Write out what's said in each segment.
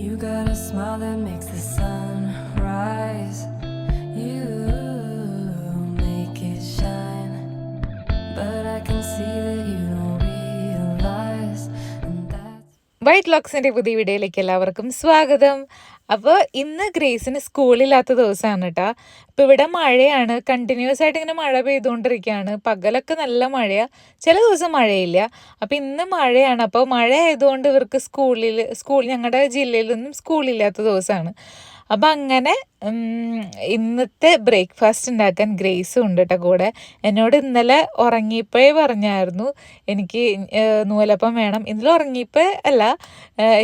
You got a smile that makes the sun white ലോക്സിന്റെ പുതിയ വീഡിയോയിലേക്ക് എല്ലാവർക്കും സ്വാഗതം. അപ്പോൾ ഇന്ന് ഗ്രേസിന് സ്കൂളില്ലാത്ത ദിവസമാണ് കേട്ടോ അപ്പോൾ ഇവിടെ മഴയാണ്. കണ്ടിന്യൂസ് ആയിട്ട് ഇങ്ങനെ മഴ പെയ്തുകൊണ്ടിരിക്കുകയാണ്. പകലൊക്കെ നല്ല മഴയാണ് ചില ദിവസം മഴയില്ല. അപ്പോൾ ഇന്ന് മഴയാണ്. അപ്പോൾ മഴ ആയതുകൊണ്ട് ഇവർക്ക് സ്കൂളിൽ സ്കൂൾ ഞങ്ങളുടെ ജില്ലയിലൊന്നും സ്കൂളില്ലാത്ത ദിവസമാണ്. അപ്പം അങ്ങനെ ഇന്നത്തെ ബ്രേക്ക്ഫാസ്റ്റ് ഉണ്ടാക്കാൻ ഗ്രേസും ഉണ്ട് കേട്ടോ കൂടെ. എന്നോട് ഇന്നലെ ഉറങ്ങിയപ്പോഴേ പറഞ്ഞായിരുന്നു. എനിക്ക് നൂലപ്പം വേണം. ഇന്നലെ ഉറങ്ങിയപ്പോൾ അല്ല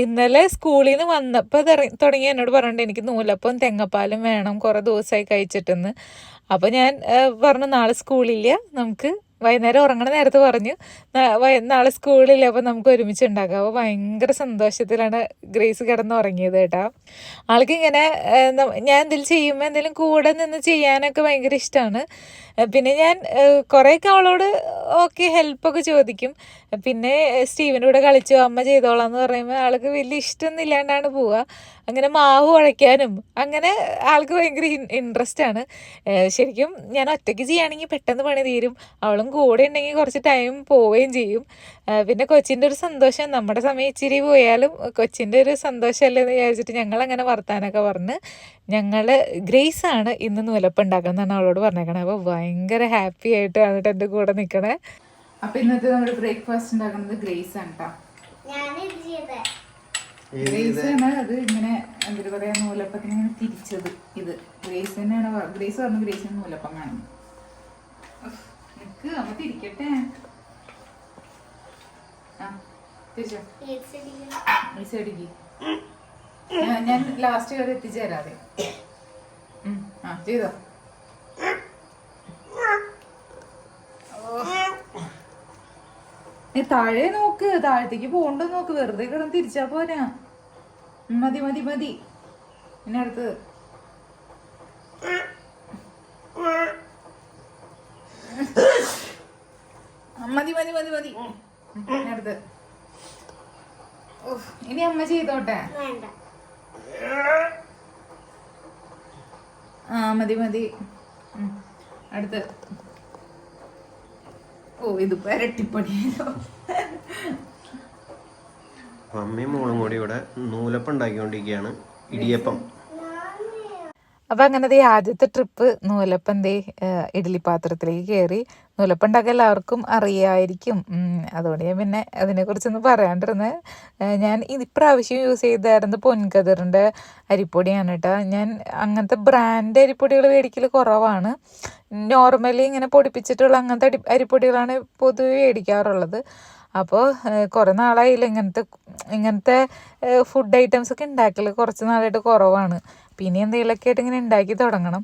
ഇന്നലെ സ്കൂളിൽ നിന്ന് വന്നപ്പോൾ തുടങ്ങി എന്നോട് പറഞ്ഞിട്ട് എനിക്ക് നൂലപ്പം തെങ്ങപ്പാലും വേണം കുറേ ദിവസമായി കഴിച്ചിട്ടെന്ന്. അപ്പോൾ ഞാൻ പറഞ്ഞു നാളെ സ്കൂളില്ല നമുക്ക് വൈകുന്നേരം ഉറങ്ങണ നേരത്ത് പറഞ്ഞു "നാ- വൈ- നാളെ സ്കൂളില്ല അപ്പോൾ നമുക്ക് ഒരുമിച്ച് ഉണ്ടാക്കാം. അപ്പോൾ ഭയങ്കര സന്തോഷത്തിലാണ് ഗ്രേസ് കിടന്ന് ഉറങ്ങിയത് കേട്ടോ. ആൾക്ക് ഇങ്ങനെ ഞാൻ എന്തെങ്കിലും ചെയ്യുമ്പോൾ എന്തെങ്കിലും കൂടെ നിന്ന് ചെയ്യാനൊക്കെ ഭയങ്കര ഇഷ്ടമാണ് പിന്നെ ഞാൻ കുറേയൊക്കെ അവളോട് ഓക്കെ ഹെൽപ്പൊക്കെ ചോദിക്കും. പിന്നെ സ്റ്റീവിന്റെ കൂടെ കളിച്ചു അമ്മ ചെയ്തോളാം എന്ന് പറയുമ്പോൾ ആൾക്ക് വലിയ ഇഷ്ടമൊന്നും ഇല്ലാണ്ടാണ് പോവുക അങ്ങനെ മാവ് ഉഴയ്ക്കാനും അങ്ങനെ ആൾക്ക് ഭയങ്കര ഇൻട്രസ്റ്റ് ആണ്. ശരിക്കും ഞാൻ ഒറ്റയ്ക്ക് ചെയ്യുകയാണെങ്കിൽ പെട്ടെന്ന് പണി തീരും. അവളും കൂടെ ഉണ്ടെങ്കിൽ കുറച്ച് ടൈം പോവുകയും ചെയ്യും. പിന്നെ കൊച്ചിന്റെ ഒരു സന്തോഷം നമ്മുടെ സമയം ഇച്ചിരി പോയാലും കൊച്ചിന്റെ ഒരു സന്തോഷമല്ലേ എന്ന് വിചാരിച്ചിട്ട് ഞങ്ങൾ അങ്ങനെ വർത്താനൊക്കെ പറഞ്ഞ് ഞങ്ങൾ ഗ്രേസ് ആണ് ഇന്ന് നൂലപ്പം എന്നാണ് അവളോട് പറഞ്ഞേക്കണത് അപ്പോൾ ഭയങ്കര ഹാപ്പി ആയിട്ടാണ് എന്റെ കൂടെ നിൽക്കണേ അപ്പോൾ ഇന്നത്തെ നമ്മുടെ ബ്രേക്ക്ഫാസ്റ്റ് ഉണ്ടാക്കുന്നത് ഗ്രേസ് ആണ് കേട്ടോ ഗ്രേസ് ആണ് അത് ഇങ്ങനെ എന്താ പറയാ നൂലപ്പത്തിന് ഇങ്ങനെ തിരിച്ചത്. ഇത് ഗ്രേസ് തന്നെയാണ് ഗ്രേസ് പറഞ്ഞു ഗ്രേസ് നൂലപ്പം ഉഫ്, നിക്ക് അമ്മ തിരിക്കട്ടെ. ആ തിരിച്ചോ? ഈ സൈഡിക്ക് ഞാൻ ഞാൻ ലാസ്റ്റ് വരെ എത്തിച്ചേരാതെ ആ ചെയ്തോ? നീ താഴെ നോക്ക് താഴത്തേക്ക് പോണ്ട നോക്ക്. വെറുതെ കിടന്ന് തിരിച്ചാ പോരാ. മതി മതി മതി. പിന്നെ അടുത്തത് ആ, മതി മതി മതി മതി. അടുത്ത്. ഇനി അമ്മ ചെയ്തോട്ടെ? ആ മതി മതി. അടുത്ത്. ഓ ഇതിപ്പോ ഇരട്ടിപ്പണിയാലോ. മമ്മിയും മോളും കൂടി ഇവിടെ നൂലപ്പം ഉണ്ടാക്കിക്കൊണ്ടിരിക്കുകയാണ്. ഇടിയപ്പം. അപ്പൊ അങ്ങനെ ദേ ആദ്യത്തെ ട്രിപ്പ് നൂലപ്പം ദേ ഇഡ്ഡലി പാത്രത്തിലേക്ക് കയറി നൂലപ്പം ഉണ്ടാക്കാൻ എല്ലാവർക്കും അറിയായിരിക്കും. അതുകൊണ്ട് ഞാൻ പിന്നെ അതിനെക്കുറിച്ചൊന്നും പറയാണ്ടിരുന്നത് ഏഹ്, ഞാൻ ഇപ്രാവശ്യം യൂസ് ചെയ്തായിരുന്നു പൊൻകതിറിന്റെ അരിപ്പൊടിയാണ് കേട്ടോ. ഞാൻ അങ്ങനത്തെ ബ്രാൻഡ് അരിപ്പൊടികൾ മേടിക്കൽ കുറവാണ്. നോർമലി ഇങ്ങനെ പൊടിപ്പിച്ചിട്ടുള്ള അങ്ങനത്തെ അടി അരിപ്പൊടികളാണ് പൊതുവെ മേടിക്കാറുള്ളത്. അപ്പോൾ കുറേ നാളായില്ല ഇങ്ങനത്തെ ഇങ്ങനത്തെ ഫുഡ് ഐറ്റംസ് ഒക്കെ ഉണ്ടാക്കൽ കുറച്ച് നാളായിട്ട് കുറവാണ്. പിന്നെ എന്തെങ്കിലുമൊക്കെ ആയിട്ട് ഇങ്ങനെ ഉണ്ടാക്കി തുടങ്ങണം.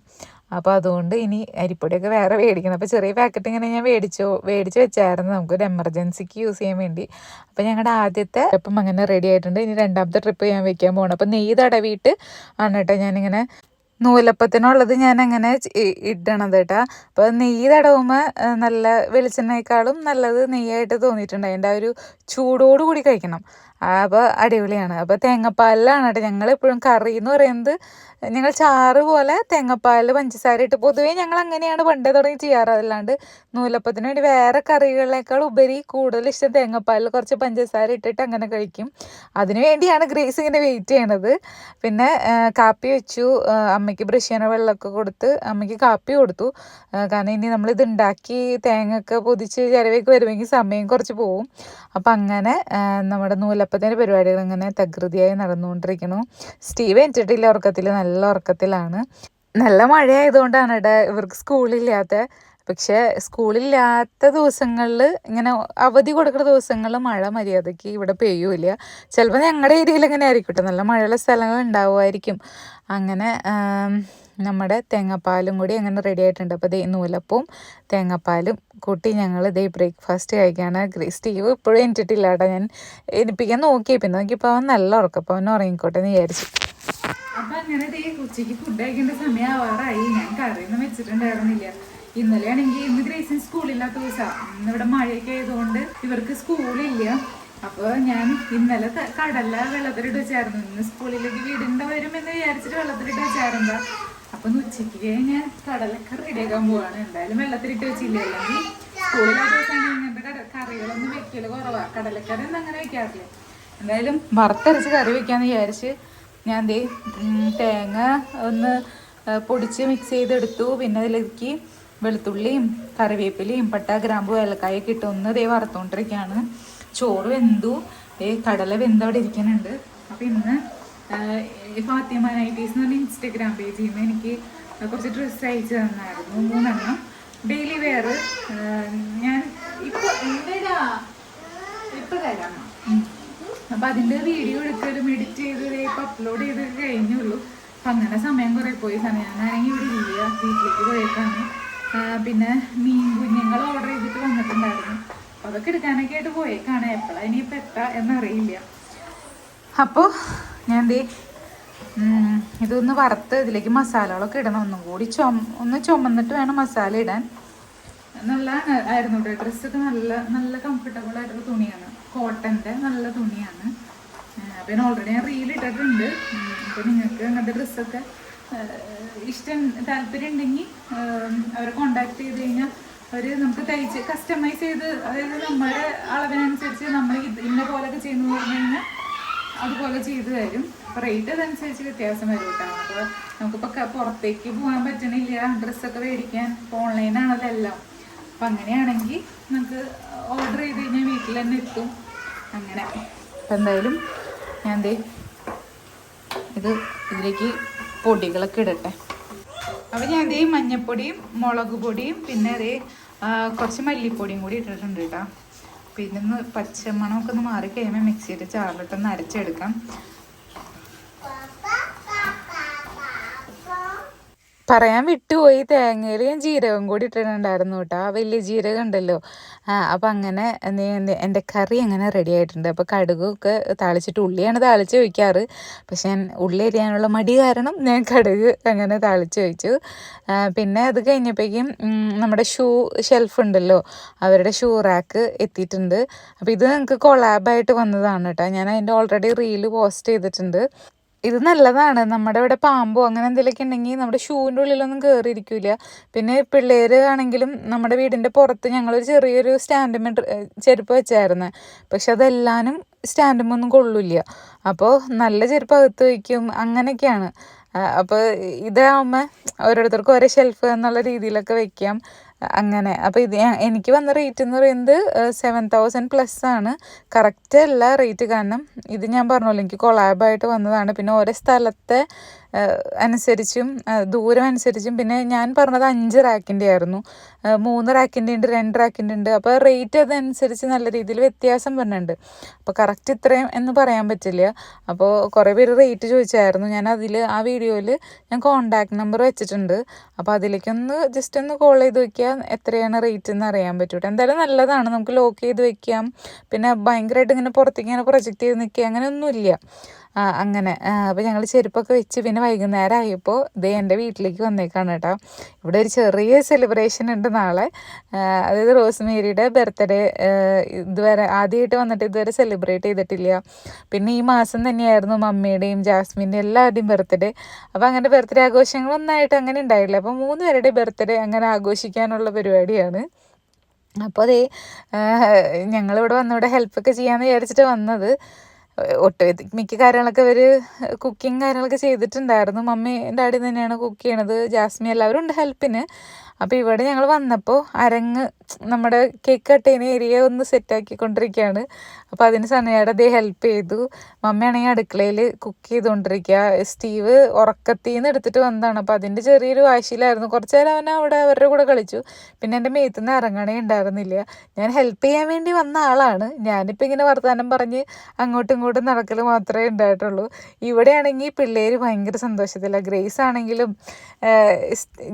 അപ്പോൾ അതുകൊണ്ട് ഇനി അരിപ്പൊടിയൊക്കെ വേറെ മേടിക്കണം. അപ്പോൾ ചെറിയ പാക്കറ്റ് ഇങ്ങനെ ഞാൻ മേടിച്ചോ മേടിച്ച് വെച്ചായിരുന്നു. നമുക്കൊരു എമർജൻസിക്ക് യൂസ് ചെയ്യാൻ വേണ്ടി. അപ്പോൾ ഞങ്ങളുടെ ആദ്യത്തെ ട്രിപ്പും അങ്ങനെ റെഡി ആയിട്ടുണ്ട്. ഇനി രണ്ടാമത്തെ ട്രിപ്പ് ഞാൻ വെക്കാൻ പോകണം അപ്പോൾ നെയ്യ് തടവിയിട്ട് ആണ് കേട്ടോ ഞാനിങ്ങനെ നൂലപ്പത്തിനുള്ളത് ഞാൻ അങ്ങനെ ഇടണം കേട്ടോ അപ്പോൾ നെയ്യ് തടവുമ്പോൾ നല്ല വെളിച്ചെണ്ണയേക്കാളും നല്ലത് നെയ്യായിട്ട് തോന്നിയിട്ടുണ്ട്. അതിന്റെ ആ ഒരു ചൂടോടു കൂടി കഴിക്കണം. അപ്പോൾ അടിപൊളിയാണ്. അപ്പോൾ തേങ്ങാപ്പാലിലാണ് കേട്ടോ ഞങ്ങൾ എപ്പോഴും കറി എന്ന് പറയുന്നത്. ഞങ്ങൾ ചാറ് പോലെ തേങ്ങാപ്പാലിൽ പഞ്ചസാര ഇട്ട് പൊതുവേ ഞങ്ങൾ അങ്ങനെയാണ് പണ്ടേ തുടങ്ങി ചെയ്യാറ്. അതല്ലാണ്ട് നൂലപ്പത്തിന് വേണ്ടി വേറെ കറികളിലേക്കാൾ ഉപരി കൂടുതൽ ഇഷ്ടം തേങ്ങാപ്പാലിൽ കുറച്ച് പഞ്ചസാര ഇട്ടിട്ട് അങ്ങനെ കഴിക്കും. അതിനു വേണ്ടിയാണ് ഗ്രേസ് ഇങ്ങനെ വെയിറ്റ് ചെയ്യണത്. പിന്നെ കാപ്പി വെച്ചു. അമ്മയ്ക്ക് ബ്രഷ് ചെയ്യണ വെള്ളമൊക്കെ കൊടുത്ത് അമ്മയ്ക്ക് കാപ്പി കൊടുത്തു. കാരണം ഇനി നമ്മൾ നമ്മളിത് ഉണ്ടാക്കി തേങ്ങയൊക്കെ പൊതിച്ച് ചിലവേക്ക് വരുമെങ്കിൽ സമയം കുറച്ച് പോവും. അപ്പം അങ്ങനെ നമ്മുടെ നൂലപ്പത്തിന്റെ പരിപാടികൾ ഇങ്ങനെ തകൃതിയായി നടന്നുകൊണ്ടിരിക്കുന്നു. സ്റ്റീവ് എത്തിയിട്ടില്ല ഉറക്കത്തിൽ നല്ല ഉറക്കത്തിലാണ്. നല്ല മഴയായതുകൊണ്ടാണ് ഇവിടെ ഇവർക്ക് സ്കൂളില്ലാത്ത. പക്ഷേ സ്കൂളില്ലാത്ത ദിവസങ്ങളിൽ ഇങ്ങനെ അവധി കൊടുക്കുന്ന ദിവസങ്ങളിൽ മഴ മര്യാദയ്ക്ക് ഇവിടെ പെയ്യൂല ചിലപ്പോൾ ഞങ്ങളുടെ ഏരിയയിൽ ഇങ്ങനെ ആയിരിക്കും കേട്ടോ നല്ല മഴയുള്ള സ്ഥലങ്ങൾ ഉണ്ടാവുമായിരിക്കും. അങ്ങനെ നമ്മുടെ തേങ്ങാപ്പാലും കൂടി അങ്ങനെ റെഡി ആയിട്ടുണ്ട്. അപ്പോൾ ദേ നൂലപ്പവും തേങ്ങാപ്പാലും കൂട്ടി ഞങ്ങൾ ഇതേ ബ്രേക്ക്ഫാസ്റ്റ് കഴിക്കുകയാണ് ഗ്രേ- സ്റ്റീവ് ഇപ്പോഴും എനിച്ചിട്ടില്ല കേട്ടോ ഞാൻ എനിപ്പിക്കാൻ നോക്കി പിന്നെ നോക്കിയപ്പോൾ അവൻ നല്ല ഉറക്കം. അപ്പോൾ അവൻ ഉറങ്ങിക്കോട്ടെ എന്ന് വിചാരിച്ചു. അപ്പൊ അങ്ങനെ ദേ ഉച്ചയ്ക്ക് ഫുഡ് കഴിക്കേണ്ട സമയം ആവാറായി ഞാൻ കറിയൊന്നും വെച്ചിട്ടുണ്ടായിരുന്നില്ല. ഇന്നലെ ആണെങ്കിൽ ഇന്ന് ഗ്രേസിന് സ്കൂളില്ലാത്ത ദിവസമാണ് ഇന്ന് ഇവിടെ മഴയൊക്കെ ആയതുകൊണ്ട് ഇവർക്ക് സ്കൂളില്ല. അപ്പോൾ ഞാൻ ഇന്നലെ കടല വെള്ളത്തിലിട്ട് വെച്ചായിരുന്നു. ഇന്ന് സ്കൂളിലേക്ക് വീടിന്റെ എന്ന് വിചാരിച്ചിട്ട് വെള്ളത്തിലിട്ട് വെച്ചായിരുന്നു. അപ്പൊ ഉച്ചയ്ക്ക് ഞാൻ കടലൊക്കെ റെഡിയാക്കാൻ പോവാണ്. എന്തായാലും വെള്ളത്തിലിട്ട് വെച്ചില്ല? അല്ലെങ്കിൽ സ്കൂളിലെ ദിവസം ഇങ്ങനത്തെ കട- കറികളൊന്നും വെക്കൽ കുറവാ. കടലക്കറി ഒന്നും അങ്ങനെ വെക്കാറില്ല. എന്തായാലും വറുത്തരച്ച് കറി വെക്കാന്ന് വിചാരിച്ച് ഞാൻ ദേ തേങ്ങ ഒന്ന് പൊടിച്ച് മിക്സ് ചെയ്തെടുത്തു. പിന്നെ അതിലേക്ക് വെളുത്തുള്ളിയും കറിവേപ്പിലയും പട്ട ഗ്രാമ്പു ഏലക്കായൊക്കെ ഇട്ട് ഒന്ന് ദേ വറുത്തോണ്ടിരിക്കുകയാണ് ചോറ് വെന്തു. ഏ കടല വെന്തവിടെ ഇരിക്കുന്നുണ്ട്. അപ്പം ഇന്ന് ഫാത്തിമ നൈറ്റീസ് എന്ന് പറഞ്ഞ ഇൻസ്റ്റഗ്രാം പേജിൽ നിന്ന് എനിക്ക് കുറച്ച് ഡ്രസ്സ് അയച്ചു തന്നായിരുന്നു. മൂന്നെണ്ണം. ഡെയിലി വെയർ ഞാൻ ഇപ്പോൾ ഇപ്പൊ തരാം. അപ്പൊ അതിന്റെ വീഡിയോ എടുക്കലും എഡിറ്റ് ചെയ്ത് ഇപ്പൊ അപ്ലോഡ് ചെയ്ത് കഴിഞ്ഞുള്ളൂ. അപ്പൊ അങ്ങനെ സമയം കുറേ പോയി. സമയം ഞാനാണെങ്കിൽ ഇവിടെ ഇല്ല. വീട്ടിലേക്ക് പോയേക്കാണ്. പിന്നെ മീൻ കുഞ്ഞുങ്ങൾ ഓർഡർ ചെയ്തിട്ട് വന്നിട്ടുണ്ടായിരുന്നു. അപ്പൊ അതൊക്കെ എടുക്കാനൊക്കെ ആയിട്ട് പോയേക്കാണ്. എപ്പോഴാണ് ഇനിയിപ്പോൾ എത്താ എന്നറിയില്ല. അപ്പോൾ ഞാൻ ദേ ഇതൊന്ന് വറുത്ത് ഇതിലേക്ക് മസാലകളൊക്കെ ഇടണം. ഒന്നും കൂടി ചുമ ഒന്ന് ചുമന്നിട്ട് വേണം മസാല ഇടാൻ. നല്ല ആയിരുന്നു കേട്ടോ ഡ്രസ്സൊക്കെ നല്ല നല്ല കംഫർട്ടബിൾ ആയിട്ടുള്ള തുണിയാണ്. കോട്ടന്റെ നല്ല തുണിയാണ്. അപ്പം ഓൾറെഡി ഞാൻ റീൽ ഇട്ടിട്ടുണ്ട്. അപ്പോൾ നിങ്ങൾക്ക് അങ്ങനത്തെ ഡ്രസ്സൊക്കെ ഇഷ്ടം താല്പര്യം ഉണ്ടെങ്കിൽ അവരെ കോണ്ടാക്ട് ചെയ്ത് കഴിഞ്ഞാൽ അവർ നമുക്ക് തയ്ച്ച് കസ്റ്റമൈസ് ചെയ്ത് അതായത് നമ്മുടെ അളവിനനുസരിച്ച് നമ്മൾ ഇത് ഇന്ന പോലെയൊക്കെ ചെയ്യുന്നു പറഞ്ഞു കഴിഞ്ഞാൽ അതുപോലെ ചെയ്തു തരും. റേറ്റ് അതനുസരിച്ച് വ്യത്യാസം വരും കേട്ടോ. അപ്പോൾ നമുക്കിപ്പോൾ പുറത്തേക്ക് പോകാൻ പറ്റണില്ല. ഡ്രസ്സൊക്കെ മേടിക്കാൻ ഇപ്പോൾ ഓൺലൈനാണതെല്ലാം അപ്പം അങ്ങനെയാണെങ്കിൽ നമുക്ക് ഓർഡർ ചെയ്ത് കഴിഞ്ഞാൽ വീട്ടിൽ തന്നെ എത്തും. അങ്ങനെ. എന്തായാലും ഞാൻ ദേ ഇത് ഇതിലേക്ക് പൊടികളൊക്കെ ഇടട്ടെ. അപ്പോൾ ഞാൻ ദേ മഞ്ഞപ്പൊടിയും മുളക് പൊടിയും പിന്നെ അതേ കുറച്ച് മല്ലിപ്പൊടിയും കൂടി ഇട്ടിട്ടുണ്ട് കേട്ടോ. പിന്നെ ഒന്ന് പച്ചമണമൊക്കെ ഒന്ന് മാറി കഴിയുമ്പോൾ മിക്സിയുടെ ചാറിലിട്ടൊന്ന് അരച്ചെടുക്കാം. പറയാൻ വിട്ടുപോയി. തേങ്ങയിൽ ഞാൻ ജീരകം കൂടി ഇട്ടിട്ടുണ്ടായിരുന്നു കേട്ടോ. ആ വലിയ ജീരകം ഉണ്ടല്ലോ. അപ്പം അങ്ങനെ എന്റെ കറി അങ്ങനെ റെഡി ആയിട്ടുണ്ട്. അപ്പോൾ കടുകൊക്കെ താളിച്ചിട്ട് ഉള്ളിയാണ് താളിച്ച് ഒഴിക്കാറ്. പക്ഷെ ഞാൻ ഉള്ളി എരിയാനുള്ള മടി കാരണം ഞാൻ കടുക് അങ്ങനെ താളിച്ച് ഒഴിച്ചു. പിന്നെ അത് കഴിഞ്ഞപ്പോഴേക്കും നമ്മുടെ ഷൂ ഷെൽഫ് ഉണ്ടല്ലോ. അവരുടെ ഷൂ റാക്ക് എത്തിയിട്ടുണ്ട്. അപ്പോൾ ഇത് നിങ്ങൾക്ക് കൊളാബായിട്ട് വന്നതാണ് കേട്ടോ. ഞാൻ അതിന്റെ ഓൾറെഡി റീൽ പോസ്റ്റ് ചെയ്തിട്ടുണ്ട്. ഇത് നല്ലതാണ്. നമ്മുടെ ഇവിടെ പാമ്പോ അങ്ങനെ എന്തെങ്കിലുമൊക്കെ ഉണ്ടെങ്കിൽ നമ്മുടെ ഷൂവിന്റെ ഉള്ളിലൊന്നും കയറിയിരിക്കില്ല പിന്നെ പിള്ളേർ ആണെങ്കിലും നമ്മുടെ വീടിന്റെ പുറത്ത് ഞങ്ങളൊരു ചെറിയൊരു സ്റ്റാൻഡുമേ ചെരുപ്പ് വെച്ചായിരുന്നു. പക്ഷെ അതെല്ലാനും സ്റ്റാൻഡുമൊന്നും കൊള്ളില്ല. അപ്പോൾ നല്ല ചെരുപ്പ് അകത്ത് വയ്ക്കും അങ്ങനെയൊക്കെയാണ്. അപ്പോൾ ഇതാകുമ്പോൾ ഓരോരുത്തർക്കും ഓരോ ഷെൽഫ് എന്നുള്ള രീതിയിലൊക്കെ വെക്കാം. അങ്ങനെ. അപ്പോൾ ഇത് എനിക്ക് വന്ന റേറ്റ് എന്ന് പറയുന്നത് സെവൻ തൗസൻഡ് പ്ലസ് ആണ്. കറക്റ്റ് അല്ല റേറ്റ് കാരണം ഇത് ഞാൻ പറഞ്ഞല്ലോ എനിക്ക് കൊളാബായിട്ട് വന്നതാണ്. പിന്നെ ഓരോ സ്ഥലത്തെ അനുസരിച്ചും ദൂരം അനുസരിച്ചും. പിന്നെ ഞാൻ പറഞ്ഞത് അഞ്ച് റാക്കിന്റെ ആയിരുന്നു. മൂന്ന് റാക്കിന്റെ ഉണ്ട് രണ്ട് റാക്കിന്റെ ഉണ്ട്. അപ്പോൾ റേറ്റ് അതനുസരിച്ച് നല്ല രീതിയിൽ വ്യത്യാസം വരുന്നുണ്ട്. അപ്പോൾ കറക്റ്റ് ഇത്രയും എന്ന് പറയാൻ പറ്റില്ല. അപ്പോൾ കുറേ പേര് റേറ്റ് ചോദിച്ചായിരുന്നു. ഞാൻ അതിൽ ആ വീഡിയോയിൽ ഞാൻ കോണ്ടാക്ട് നമ്പർ വെച്ചിട്ടുണ്ട്. അപ്പോൾ അതിലേക്കൊന്ന് ജസ്റ്റ് ഒന്ന് കോൾ ചെയ്ത് വയ്ക്കുക എത്രയാണ് റേറ്റ് എന്ന് അറിയാൻ പറ്റൂട്ടോ. എന്തായാലും നല്ലതാണ്. നമുക്ക് ലോക്ക് ചെയ്ത് വെക്കാം. പിന്നെ ഭയങ്കരമായിട്ട് ഇങ്ങനെ പുറത്തേക്ക് ഇങ്ങനെ പ്രൊജക്റ്റ് ചെയ്ത് നിൽക്കുക അങ്ങനെയൊന്നുമില്ല. അങ്ങനെ. അപ്പോൾ ഞങ്ങൾ ചെരുപ്പൊക്കെ വെച്ച് പിന്നെ വൈകുന്നേരം ആയപ്പോൾ ദേ എന്റെ വീട്ടിലേക്ക് വന്നേക്കാണ് കേട്ടോ. ഇവിടെ ഒരു ചെറിയ സെലിബ്രേഷൻ ഉണ്ട് നാളെ. അതായത് റോസ്മേരിയുടെ ബർത്ത്ഡേ ഇതുവരെ ആദ്യമായിട്ട് വന്നിട്ട് ഇതുവരെ സെലിബ്രേറ്റ് ചെയ്തിട്ടില്ല. പിന്നെ ഈ മാസം തന്നെയായിരുന്നു മമ്മിയുടെയും ജാസ്മിന്റെയും എല്ലാവരുടെയും ബർത്ത്ഡേ. അപ്പോൾ അങ്ങനെ ബർത്ത്ഡേ ആഘോഷങ്ങളൊന്നായിട്ട് അങ്ങനെ ഉണ്ടായില്ല. അപ്പോൾ മൂന്ന് പേരുടെ ബർത്ത്ഡേ അങ്ങനെ ആഘോഷിക്കാനുള്ള പരിപാടിയാണ്. അപ്പോൾ അതേ ഞങ്ങളിവിടെ വന്നിവിടെ ഹെൽപ്പൊക്കെ ചെയ്യാമെന്ന് വിചാരിച്ചിട്ട് വന്നത്. ഒട്ട് മിക്ക കാര്യങ്ങളൊക്കെ ഇവർ കുക്കിങ് കാര്യങ്ങളൊക്കെ ചെയ്തിട്ടുണ്ടായിരുന്നു. മമ്മി ഡാഡി തന്നെയാണ് കുക്ക് ചെയ്യണത്. ജാസ്മി എല്ലാവരും ഉണ്ട് ഹെൽപ്പിന്. അപ്പോൾ ഇവിടെ ഞങ്ങൾ വന്നപ്പോൾ അരങ്ങ് നമ്മുടെ കേക്ക് കട്ട് ഏരിയ ഒന്ന് സെറ്റാക്കിക്കൊണ്ടിരിക്കുകയാണ് അപ്പോൾ അതിന് സനയുടെ അതേ ഹെൽപ്പ് ചെയ്തു. മമ്മിയാണെങ്കിൽ അടുക്കളയിൽ കുക്ക് ചെയ്തുകൊണ്ടിരിക്കുക സ്റ്റീവ് ഉറക്കത്തിൽ നിന്ന് എടുത്തിട്ട് വന്നതാണ്. അപ്പോൾ അതിന്റെ ചെറിയൊരു വാശിയിലായിരുന്നു. കുറച്ച് നേരം അവൻ അവിടെ അവരുടെ കൂടെ കളിച്ചു. പിന്നെ എന്റെ മേത്ത് നിന്ന് ഇറങ്ങണേ ഉണ്ടായിരുന്നില്ല. ഞാൻ ഹെൽപ്പ് ചെയ്യാൻ വേണ്ടി വന്ന ആളാണ്. ഞാനിപ്പോൾ ഇങ്ങനെ വർത്തമാനം പറഞ്ഞ് അങ്ങോട്ടും ഇങ്ങോട്ടും നടക്കൽ മാത്രമേ ഉണ്ടായിട്ടുള്ളൂ. ഇവിടെയാണെങ്കിൽ പിള്ളേർ ഭയങ്കര സന്തോഷത്തിലാണ് ഗ്രേസ് ആണെങ്കിലും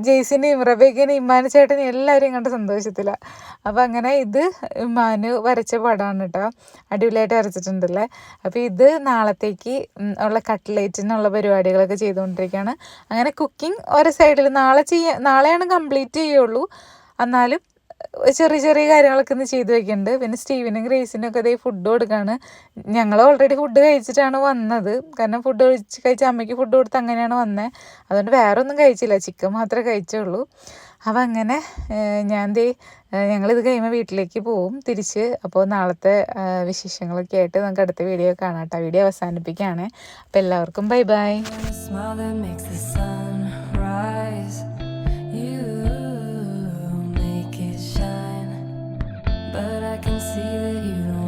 ജെയ്സിനെയും റബേക്കിനെയും ഇമ്മാന ചേട്ടനെയും എല്ലാവരെയും കണ്ട് സന്തോഷത്തിലാണ് അപ്പോൾ അങ്ങനെ ഇത് ഇമ്മാനു വരച്ച പടമാണ് കേട്ടോ അടിപൊളിയായിട്ട് വരച്ചിട്ടുണ്ടല്ലേ? അപ്പോൾ ഇത് നാളത്തേക്ക് ഉള്ള കട്ട്ലേറ്റിനുള്ള പരിപാടികളൊക്കെ ചെയ്തുകൊണ്ടിരിക്കുകയാണ്. അങ്ങനെ കുക്കിംഗ് ഒരു സൈഡിൽ നാളെ ചെയ്യാൻ നാളെയാണ് കംപ്ലീറ്റ് ചെയ്യുള്ളൂ. എന്നാലും ചെറിയ ചെറിയ കാര്യങ്ങളൊക്കെ ഒന്ന് ചെയ്തു വെക്കുന്നുണ്ട് പിന്നെ സ്റ്റീവിനും ഗ്രേസിനും ഒക്കെ അതേ ഫുഡ് കൊടുക്കുകയാണ് ഞങ്ങൾ ഓൾറെഡി ഫുഡ് കഴിച്ചിട്ടാണ് വന്നത്. കാരണം ഫുഡ് കഴിച്ച് കഴിച്ച് അമ്മയ്ക്ക് ഫുഡ് കൊടുത്ത് അങ്ങനെയാണ് വന്നത് അതുകൊണ്ട് വേറെ ഒന്നും കഴിച്ചില്ല. ചിക്കൻ മാത്രമേ കഴിച്ചുള്ളൂ. അപ്പം അങ്ങനെ ഞാൻ ദേ ഞങ്ങളിത് കഴിയുമ്പോൾ വീട്ടിലേക്ക് പോവും. തിരിച്ച് അപ്പോൾ നാളത്തെ വിശേഷങ്ങളൊക്കെ ആയിട്ട് നമുക്ക് അടുത്ത വീഡിയോ കാണാം കേട്ടോ. വീഡിയോ അവസാനിപ്പിക്കുകയാണ്. അപ്പോൾ എല്ലാവർക്കും bye bye. See that you don't